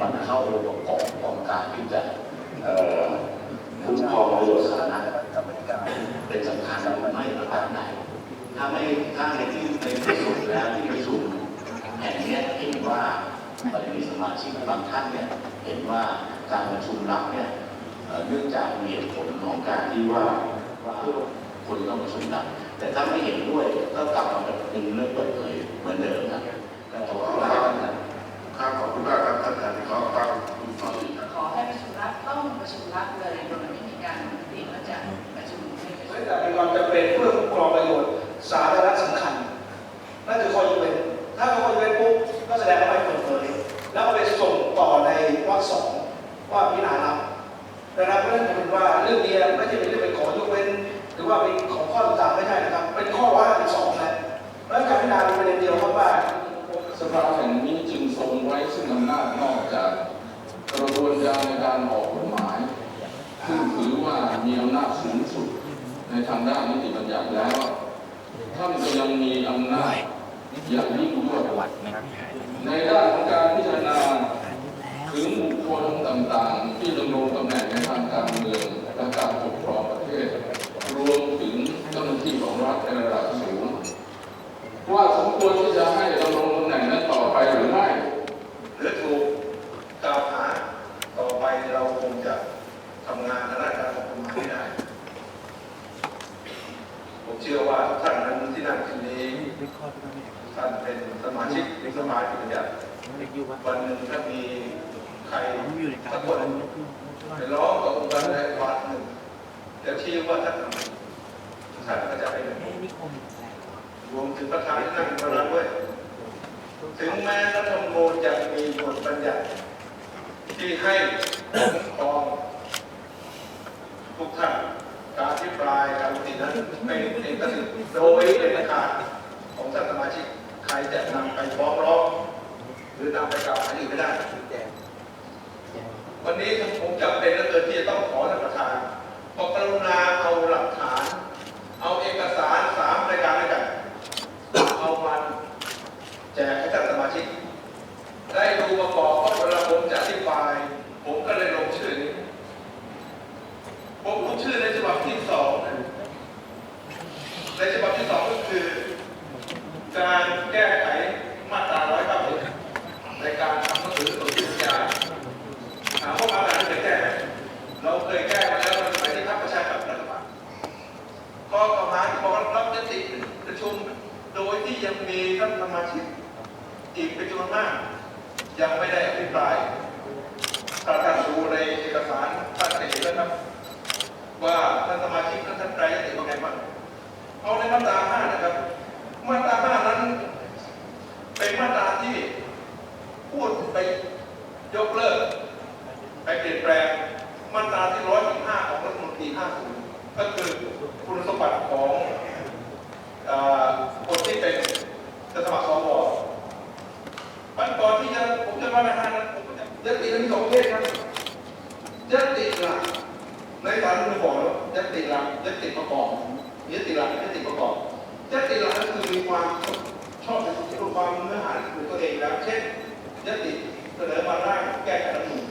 มันเข้าองค์ประบบของของการที่จะคุ้มครองประโยชน์สาธารณะเป็นสำคัญหรือไม่ประการไหนถ้าไม่ถ้าในที่ในที่สุดแล้วที่ประชุมแห่งนี้เห็นว่ามันมีสมาชิกบางท่านเนี่ยเห็นว่าการประชุมลับเนี่ยเนื่องจากมีเหตุผลของการที่ว่าว่าคนต้องประชุมลับแต่ถ้าไม่เห็นด้วยก็กลับมาเป็นเรื่องเปิดเผยเหมือนเดิมนะก็ขอบคุณมา ประชุมรับเลยโดยไม่มีการเปลี่ยนว่าจะประชุมไม่ประชุเนื่มองจากมีความจำเป็นเพื่อคุ้มครองประโยชน์สาธารณะสำคัญนั่นคือข้อยกเว้นถ้าข้อยกเว้นปุ๊บก็แสดงว่าไม่เปิดเผยแล้วก็ไปส่งต่อในวรรคสองว่าพิจารณารับดังนั้นเพราะฉะนั้นผมเห็นว่าเรื่องนี้ไม่ใช่เป็นเรื่องเป็นขอยกเว้น หรือว่าเป็นของข้อต่างๆไม่ใช่นะครับ เป็นข้อว่าเป็นสองนะแล้วการพิจารณาเป็นประเด็นเดียวครับว่าสภาแห่งนี้จึงทรงไว้ซึ่งอำนาจนอกจากกระบวนการในการออกกฎหมาย ซึ่งถือว่า มีอำนาจสูงสุดในทางด้านนิติบัญญัติแล้ว ท่านก็ยังมีอำนาจอย่างยิ่งยวดในด้านของการพิจารณาถึงบุคคลต่างๆ ที่ดำรงตำแหน่งในทางการเมืองและการปกครองประเทศ รวมถึงเจ้าหน้าที่ของรัฐในระดับสูง ว่าสมควรที่จะให้ดำรงตำแหน่งนั้นต่อไปหรือไม่ หรือถูกกล่าวหาต่อไปเราคงจะทำงานทางด้านการออกกฎหมายไม่ได้ ผมเชื่อว่าทุกท่านนั้นที่นั่งที่นี้ท่านเป็นสมาชิกสภาที่บัญญัติวันหนึ่งถ้ามีใครสักคนไปร้องกับองค์การใดวัดหนึ่งจะชี้ว่าท่านท่านก็จะไปดำเนินรวมถึงประธานที่นั่งอยู่ตรงนั้นด้วยถึงแม้รัฐธรรมนูญจะมีบทบัญญัติที่ให้คุ้มครองทุกท่านการที่ปลายการติดนั้นเป็นเอกสิทธิ์โดยเด็ดขาดของท่านสมาชิกใครจะนำไปฟ้องร้องหรือนำไปกล่าวหาอีกไม่ได้ วันนี้ผมจำเป็นเหลือเกินที่จะต้องขอท่านประธานขอกรุณาเอาหลักฐาน เอาเอกสารสามรายการด้วยกัน เอามัน แจกให้ท่านสมาชิก ได้ดูประกอบเพราะเวลาผมจะอธิบาย ผมก็เลยลงชื่อนี้ ผมลงชื่อในฉบับที่สองนะในฉบับที่สองก็ คือการแก้ไขมาตราร้อยเก้าในการทำหนังสือส่งสัญญาถามว่ามาตราที่เคยแก้เราเคยแก้มาแล้วในสมัยที่พรรคประชาธิปัตย์รัฐบาลข้อกล่าวหาที่บอกว่ารับยติประชุมโดยที่ยังมีท่านสมาชิกอีกเป็นจำนวนมาก ยังไม่ได้อภิปรายถ้าท่านดูในเอกสารท่านเห็นแล้วครับ ว่าท่านสมาชิกท่านท่านใดจะว่าไงบ้าง เอาในมาตราห้านะครับ มาตราห้านั้น เป็นมาตราที่พูดไปยกเลิก ไปเปลี่ยนแปลงมาตราที่ร้อยสิบห้าของรัฐมนูญปีห้าศูนย์ก็คือคุณสมบัติของอคนที่เป็นจะสมัครสวมันก่อนที่จะผมจะมาในห้านั้นผมก็จะยติมีสองประเภทครับยติหลักในสารรัฐมนูญบอกแล้วยติหลักยติประกอบ ยติหลักยติประกอบยติหลักก็คือมีความชอบในความเนื้อหาของตัวเองแล้ว เช่นยติเสนอมาร่างแก้ไขรัฐมนูญ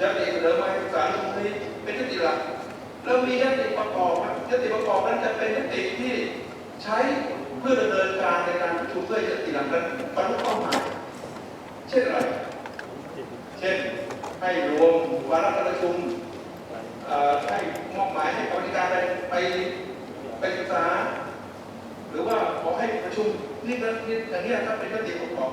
ยติเสนอมาให้สารรัฐมนูญเป็นยติหลักแล้วมียติประกอบยติประกอบนั้นจะเป็นยติที่ใช้เพื่อดำเนินการในการประชุมเพื่อยติหลังนั้นบรรลุเป้าหมายเช่นอะไร เช่นให้รวมวาระการประชุมให้มอบหมายให้กรรมการไป ไปศึกษา หรือว่าขอให้ประชุมนี่นะนี่อย่างนี้ยถ้าเป็นยติประกอง